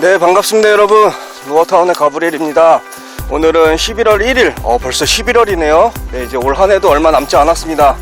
네 반갑습니다 여러분. 루어타운의 가브리엘입니다. 오늘은 11월 1일 어 벌써 11월이네요. 네 이제 올 한해도 얼마 남지 않았습니다.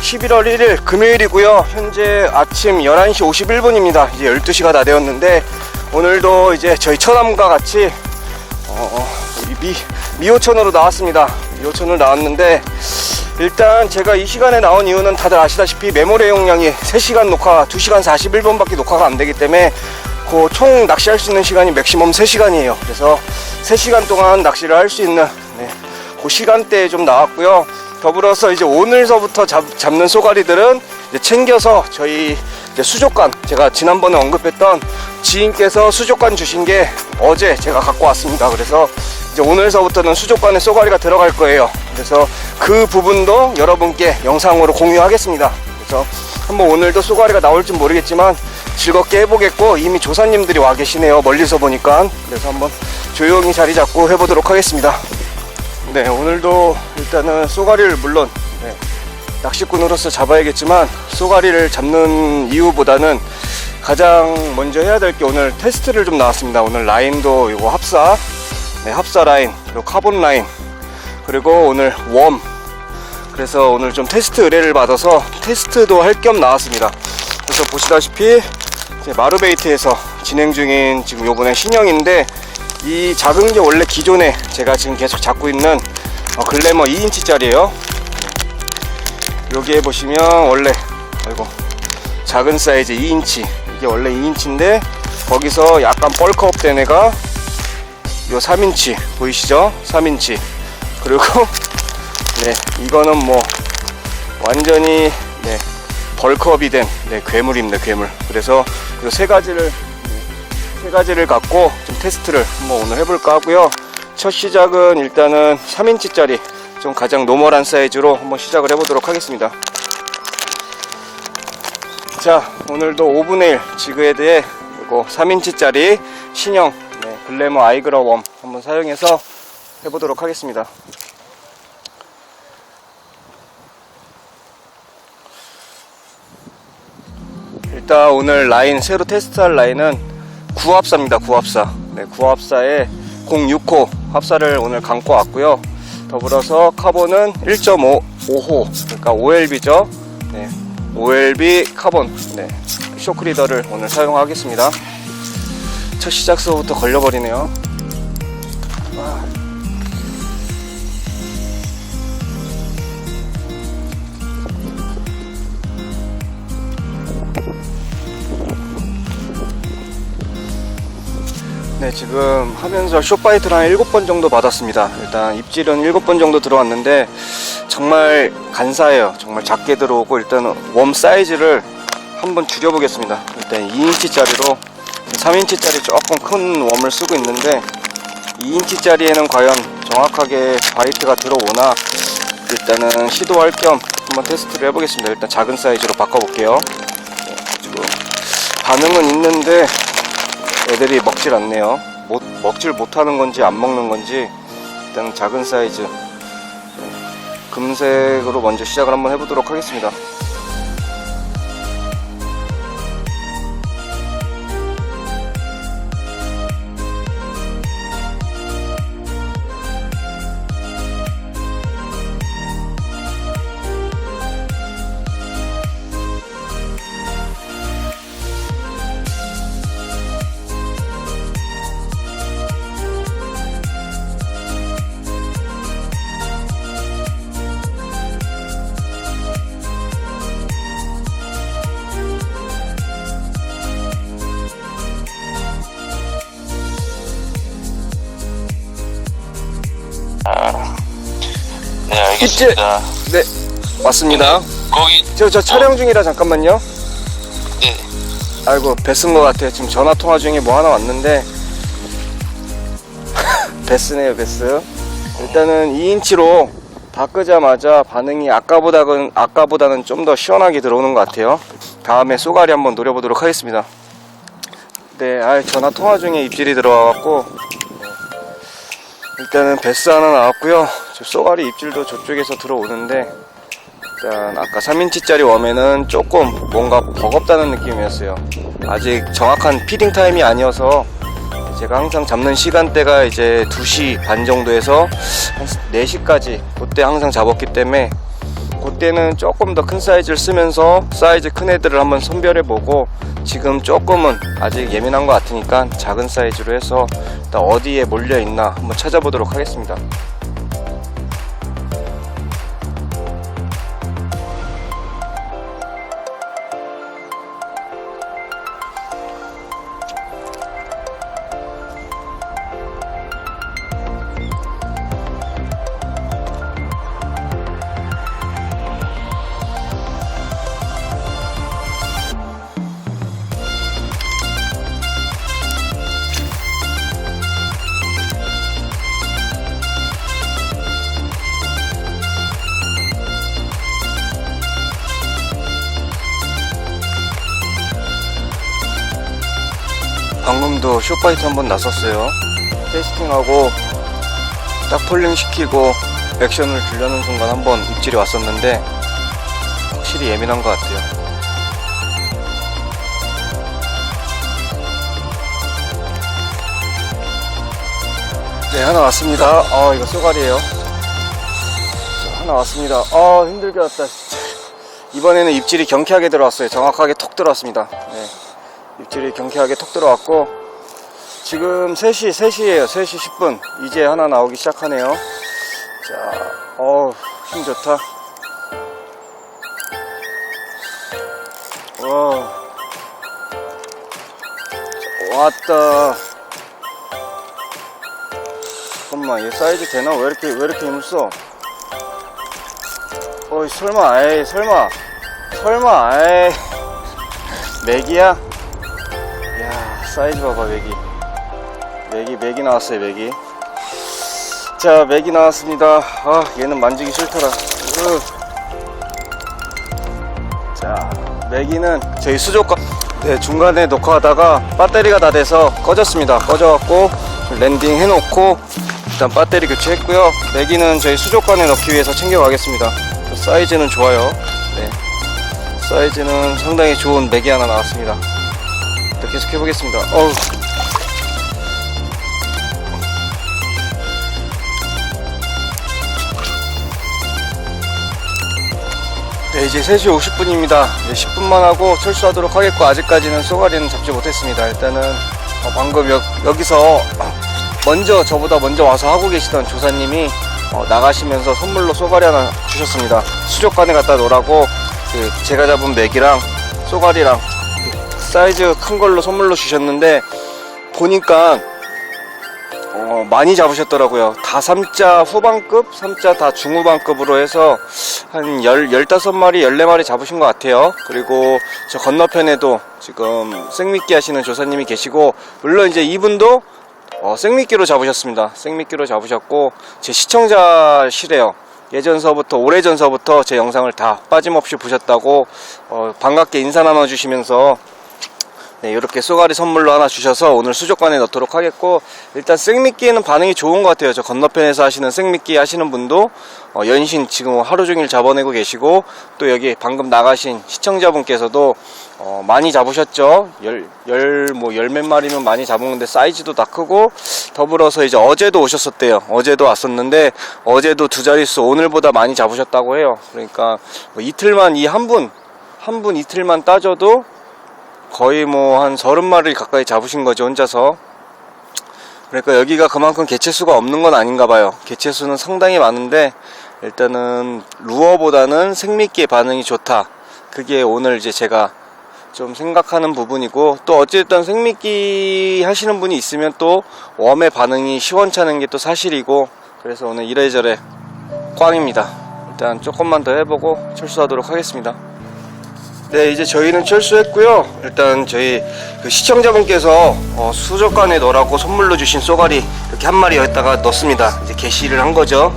11월 1일 금요일이고요. 현재 아침 11시 51분입니다. 이제 12시가 다 되었는데 오늘도 이제 저희 처남과 같이 어, 우리 미, 미호천으로 나왔습니다. 미호천으로 나왔는데 일단 제가 이 시간에 나온 이유는 다들 아시다시피 메모리 용량이 3시간 녹화 2시간 41분밖에 녹화가 안 되기 때문에 그총 낚시할 수 있는 시간이 맥시멈 3시간이에요. 그래서 3시간 동안 낚시를 할 수 있는 네, 그 시간대에 좀 나왔고요. 더불어서 이제 오늘서부터 잡, 잡는 쏘가리들은 챙겨서 저희 수족관 제가 지난번에 언급했던 지인께서 수족관 주신 게 어제 제가 갖고 왔습니다. 그래서 이제 오늘서부터는 수족관에 쏘가리가 들어갈 거예요. 그래서 그 부분도 여러분께 영상으로 공유하겠습니다. 그래서 한번 오늘도 쏘가리가 나올지 모르겠지만 즐겁게 해보겠고 이미 조사님들이 와 계시네요. 멀리서 보니까. 그래서 한번 조용히 자리 잡고 해보도록 하겠습니다. 네 오늘도 일단은 쏘가리를 물론 네, 낚시꾼으로서 잡아야겠지만 쏘가리를 잡는 이유보다는 가장 먼저 해야 될 게 오늘 테스트를 좀 나왔습니다. 오늘 라인도 이거 합사 네, 합사 라인 그리고 카본 라인 그리고 오늘 웜. 그래서 오늘 좀 테스트 의뢰를 받아서 테스트도 할 겸 나왔습니다. 그래서 보시다시피 마루베이트에서 진행 중인 지금 요번에 신형인데 이 작은 게 원래 기존에 제가 지금 계속 잡고 있는 어, 글래머 2인치 짜리예요. 여기에 보시면 원래 아이고 작은 사이즈 2인치. 이게 원래 2인치인데 거기서 약간 뻘크업 된 애가 요 3인치 보이시죠? 3인치. 그리고 네 이거는 뭐 완전히 네 벌크업이 된 네, 괴물입니다 괴물. 그래서 그세 가지를 네, 세 가지를 갖고 좀 테스트를 한번 오늘 해볼까 하고요. 첫 시작은 일단은 3인치짜리 좀 가장 노멀한 사이즈로 한번 시작을 해보도록 하겠습니다. 자 오늘도 5분의 1 지그헤드에 이거 3인치짜리 신형 네, 글래머 아이그러 웜 한번 사용해서 해보도록 하겠습니다 일단 오늘 라인 새로 테스트할 라인은 구합사입니다 구합사. 네, 구합사에 065 합사를 오늘 감고 왔고요. 더불어서 카본은 1.5호 그러니까 OLB죠. 네, OLB 카본. 네, 쇼크리더를 오늘 사용하겠습니다. 첫 시작서부터 걸려버리네요. 아. 네, 지금 하면서 쇼파이트를 한 7번 정도 받았습니다. 일단 입질은 7번 정도 들어왔는데 정말 간사해요. 정말 작게 들어오고 일단 웜 사이즈를 한번 줄여보겠습니다. 일단 2인치짜리로 3인치짜리 조금 큰 웜을 쓰고 있는데 2인치짜리에는 과연 정확하게 바이트가 들어오나 일단은 시도할 겸 한번 테스트를 해보겠습니다. 일단 작은 사이즈로 바꿔볼게요. 네, 지금 반응은 있는데 애들이 먹질 않네요. 못, 먹질 못하는 건지 안 먹는 건지 일단 작은 사이즈 네, 금색으로 먼저 시작을 한번 해보도록 하겠습니다. 네, 알겠습니다. 네, 맞습니다. 거기, 저, 저 촬영 중이라 잠깐만요. 네, 아이고, 뱃쓴 것 같아요. 지금 전화 통화 중에 뭐 하나 왔는데. 뱃쓰네요, 뱃스. 일단은 2인치로 바꾸자마자 반응이 아까보다는, 아까보다는 좀 더 시원하게 들어오는 것 같아요. 다음에 쏘가리 한번 노려보도록 하겠습니다. 네, 아 전화 통화 중에 입질이 들어와갖고. 네. 일단은 베스 하나 나왔고요. 저 쏘가리 입질도 저쪽에서 들어오는데 일단 아까 3인치짜리 웜에는 조금 뭔가 버겁다는 느낌이었어요. 아직 정확한 피딩 타임이 아니어서 제가 항상 잡는 시간대가 이제 2시 반 정도에서 한 4시까지 그때 항상 잡았기 때문에 그때는 조금 더 큰 사이즈를 쓰면서 사이즈 큰 애들을 한번 선별해 보고 지금 조금은 아직 예민한 것 같으니까 작은 사이즈로 해서 어디에 몰려 있나 한번 찾아보도록 하겠습니다. 방금도 쇼파이트 한번 나섰어요. 테스팅하고 딱 폴링 시키고 액션을 주려는 순간 한번 입질이 왔었는데 확실히 예민한 것 같아요. 네 하나 왔습니다. 아 이거 쏘가리에요. 자, 하나 왔습니다. 아 힘들게 왔다. 이번에는 입질이 경쾌하게 들어왔어요. 정확하게 톡 들어왔습니다. 네. 입질이 경쾌하게 톡 들어왔고 지금 3시 3시에요. 3시 10분. 이제 하나 나오기 시작하네요. 자 어우 힘 좋다. 와 왔다. 잠깐만 얘 사이즈 되나? 왜 이렇게 왜 이렇게 힘을 써? 어이 설마 에이 설마. 설마 에이. 맥이야? 야 사이즈 봐봐 맥이 맥이 맥이 나왔어요 맥이. 자 맥이 나왔습니다. 아 얘는 만지기 싫더라. 으. 자 맥이는 저희 수족관 네 중간에 녹화하다가 배터리가 다 돼서 꺼졌습니다. 꺼져갖고 랜딩 해놓고 일단 배터리 교체했고요. 맥이는 저희 수족관에 넣기 위해서 챙겨가겠습니다. 사이즈는 좋아요. 네. 사이즈는 상당히 좋은 맥이 하나 나왔습니다. 또 계속 해보겠습니다. 어우. 네, 이제 3시 50분입니다. 이제 10분만 하고 철수하도록 하겠고, 아직까지는 쏘가리는 잡지 못했습니다. 일단은, 어, 방금 여, 여기서 먼저, 저보다 먼저 와서 하고 계시던 조사님이 어, 나가시면서 선물로 쏘가리 하나 주셨습니다. 수족관에 갖다 놓으라고, 그 제가 잡은 맥이랑 쏘가리랑 사이즈 큰 걸로 선물로 주셨는데 보니까 어, 많이 잡으셨더라고요. 다 3자 후반급, 3자 다 중후반급으로 해서 한 10, 15마리, 14마리 잡으신 것 같아요. 그리고 저 건너편에도 지금 생미끼 하시는 조사님이 계시고, 물론 이제 이분도 어, 생미끼로 잡으셨습니다. 생미끼로 잡으셨고, 제 시청자시래요. 예전서부터, 오래전서부터 제 영상을 다 빠짐없이 보셨다고, 어, 반갑게 인사 나눠주시면서 네, 이렇게 쏘가리 선물로 하나 주셔서 오늘 수족관에 넣도록 하겠고 일단 생미끼에는 반응이 좋은 것 같아요. 저 건너편에서 하시는 생미끼 하시는 분도 어, 연신 지금 하루 종일 잡아내고 계시고 또 여기 방금 나가신 시청자분께서도 어, 많이 잡으셨죠. 열, 열, 뭐, 열몇 마리면 많이 잡았는데 사이즈도 다 크고 더불어서 이제 어제도 오셨었대요. 어제도 왔었는데 어제도 두 자릿수 오늘보다 많이 잡으셨다고 해요. 그러니까 뭐 이틀만 이 한 분, 한분 이틀만 따져도 거의 뭐 한 서른 마리 가까이 잡으신 거죠 혼자서. 그러니까 여기가 그만큼 개체수가 없는 건 아닌가 봐요. 개체수는 상당히 많은데 일단은 루어보다는 생미끼의 반응이 좋다. 그게 오늘 이제 제가 좀 생각하는 부분이고 또 어쨌든 생미끼 하시는 분이 있으면 또 웜의 반응이 시원찮은 게 또 사실이고 그래서 오늘 이래저래 꽝입니다. 일단 조금만 더 해보고 철수하도록 하겠습니다 네, 이제 저희는 철수했고요. 일단 저희 그 시청자분께서 어, 수족관에 넣으라고 선물로 주신 쏘가리 이렇게 한 마리 여기다가 넣습니다. 이제 게시를 한 거죠.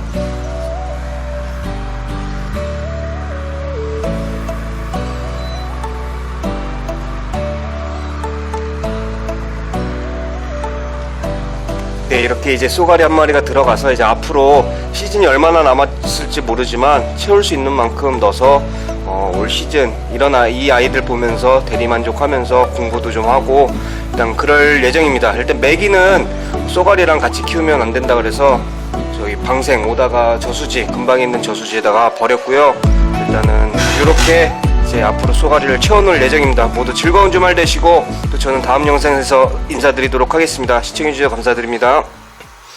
네, 이렇게 이제 쏘가리 한 마리가 들어가서 이제 앞으로 시즌이 얼마나 남았을지 모르지만 채울 수 있는 만큼 넣어서 어, 올 시즌 아, 이 아이들 보면서 대리만족하면서 공부도 좀 하고 일단 그럴 예정입니다. 일단 매기는 쏘가리랑 같이 키우면 안 된다 그래서 저희 방생 오다가 저수지 근방에 있는 저수지에다가 버렸고요. 일단은 이렇게 이제 앞으로 쏘가리를 채워놓을 예정입니다. 모두 즐거운 주말 되시고 또 저는 다음 영상에서 인사드리도록 하겠습니다. 시청해주셔서 감사드립니다.